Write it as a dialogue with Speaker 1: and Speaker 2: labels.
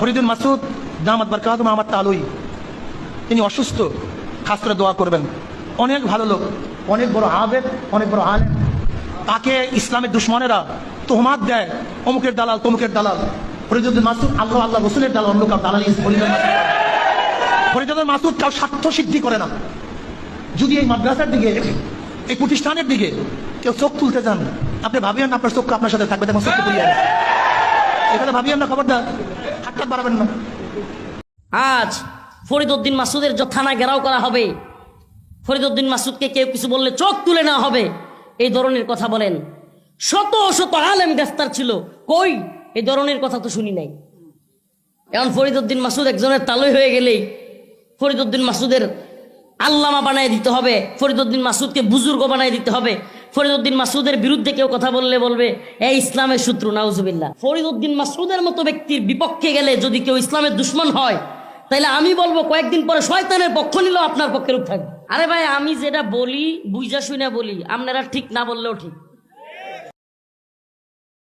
Speaker 1: ফরিদুল মাসুদ দামাত বারকাত মামার তালুই। তিনি অসুস্থ। খাস করে দোয়া করবেন। অনেক ভালো লোক, অনেক বড় আবেদ, অনেক বড় আলেম। তাকে ইসলামের দুশ্মনেরা তোহমাত দেয়, অমুকের দালাল, তমুকের দালাল। ফরিদুদ্দিন মাসুদ, আল্লাহ আল্লাহ রসুলের দালাল, অন্য কাউ দালাল ফরিদুল মাসুদ কাউ স্বার্থ সিদ্ধি করে না। যদি এই মাদ্রাসার দিকে, এই প্রতিষ্ঠানের দিকে কেউ চোখ তুলতে চান, আপনি ভাবিয়েন আপনার চোখ আপনার সাথে থাকবে, তখন চোখ তুলিয়ে এখানে ভাবিয়েন না খবরদার। হাতটা বাড়াবেন না।
Speaker 2: আজ ফরিদউদ্দিন মাসুদের থানা ঘেরাও করা হবে। ফরিদউদ্দিন মাসুদকে কেউ কিছু বললে চোখ তুলে নেওয়া হবে। এই ধরনের কথা বলেন। শত শত আলেম গ্রেফতার ছিল। কই? এই ধরনের কথা তো শুনি নাই। এখন ফরিদউদ্দিন মাসুদ একজনের তালই হয়ে গেলেই ফরিদউদ্দিন মাসুদের আল্লামা বানায় দিতে হবে। ফরিদউদ্দিন মাসুদকে বুজুর্গ বানায় দিতে হবে। ফরিদউদ্দিন মাসুদের বিরুদ্ধে কেউ কথা বললে বলবে এই ইসলামের শত্রু, নাউজুবিল্লাহ। ফরিদুদ্দিন মাসুদের মতো ব্যক্তির বিপক্ষে গেলে যদি কেউ ইসলামের দুশ্মন হয় তাহলে আমি বলব, কয়েকদিন পরে শয়তানের পক্ষ নিলেও আপনার পক্ষে রূপ থাকবে। আরে ভাই, আমি যেটা বলি, বুঝা শুনে বলি, আপনারা ঠিক না বললেও ঠিক।